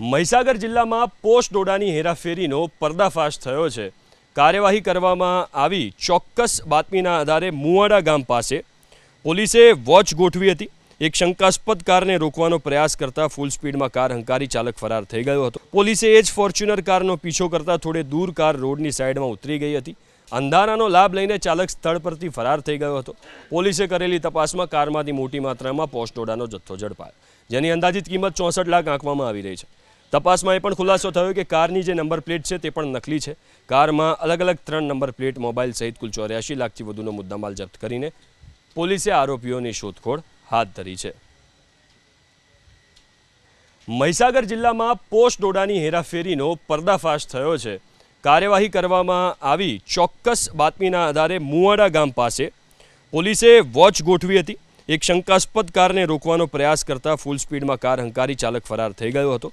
મહીસાગર જિલ્લામાં પોસ્ટ ડોડાની હેરાફેરીનો પર્દાફાશ થયો છે. કાર્યવાહી કરવામાં આવી ચોક્કસ બાતમીના આધારે મુવાડા ગામ પાસે પોલીસે વોચ ગોઠવી હતી. એક શંકાસ્પદ કારને રોકવાનો પ્રયાસ કરતા ફૂલ સ્પીડમાં કાર હંકારી ચાલક ફરાર થઈ ગયો હતો. પોલીસે એ જ ફોર્ચ્યુનર કારનો પીછો કરતા થોડે દૂર કાર રોડની સાઈડમાં ઉતરી ગઈ હતી. અંધારાનો લાભ લઈને ચાલક સ્થળ પરથી ફરાર થઈ ગયો હતો. પોલીસે કરેલી તપાસમાં કારમાંથી મોટી માત્રામાં પોસ્ટ ડોડાનો જથ્થો ઝડપાયો. જેની અંદાજિત કિંમત ચોસઠ લાખ આંકવામાં આવી રહી છે. તપાસમાં એ પણ ખુલાસો થયો કે કારની જે નંબર પ્લેટ છે તે પણ નકલી છે. કારમાં અલગ અલગ ત્રણ નંબર પ્લેટ મોબાઈલ સહિત કુલ ચોર્યાસી લાખથી વધુનો મુદ્દામાલ જપ્ત કરીને પોલીસે આરોપીઓની શોધખોળ હાથ ધરી છે. મહીસાગર જિલ્લામાં પોસ્ટ ડોડાની હેરાફેરીનો પર્દાફાશ થયો છે. કાર્યવાહી કરવામાં આવી ચોક્કસ બાતમીના આધારે મુવાડા ગામ પાસે પોલીસે વોચ ગોઠવી હતી. એક શંકાસ્પદ કારને રોકવાનો પ્રયાસ કરતા ફૂલ સ્પીડમાં કાર હંકારી ચાલક ફરાર થઈ ગયો હતો.